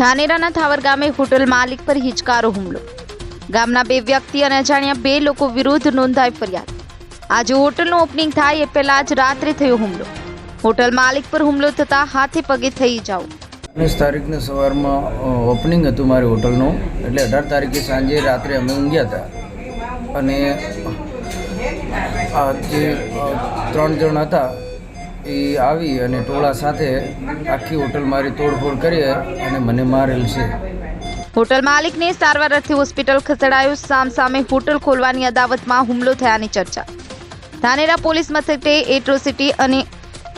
ધાનેરાના થાવર ગામે હોટલ માલિક પર હિચકારો હુમલો. ગામના બે વ્યક્તિ અને અજાણ્યા બે લોકો વિરુદ્ધ નોંધાઈ ફરિયાદ. આજે હોટલનું ઓપનિંગ થાય એ પહેલા જ રાત્રે થયો હુમલો. હોટલ માલિક પર હુમલો થતા હાથે પગે થઈ જાવ ઓગણીસ તારીખને સવારમાં ઓપનિંગ હતું મારી હોટલનું. એટલે અઢાર તારીખે સાંજે રાત્રે અમે ઊંઘ્યા હતા. અને જે ત્રણ જણ હતા. એ આવી અને ટોળા સાથે આખી હોટલ મારી તોડફોડ કરી અને મને મારેલ છે. હોટલ માલિકને સારવાર અર્થે હોસ્પિટલ ખસેડાયો. સામસામે હોટલ ખોલવાની અદાવતમાં હુમલો થયાની ચર્ચા. ધાનેરા પોલીસ મથકે એટ્રોસિટી અને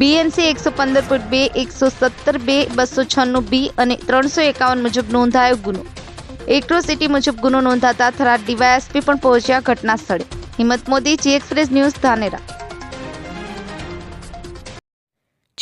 બીએનસી એકસો પંદર ફૂટ બે, એકસો સત્તર બે, બસો છન્નું બી અને ત્રણસો એકાવન મુજબ નોંધાયો ગુનો. એટ્રોસિટી મુજબ ગુનો નોંધાતા થરાદ ડીવાયએસપી પણ પહોંચ્યા ઘટના સ્થળે Himmat Modi, G Express News Dhanera.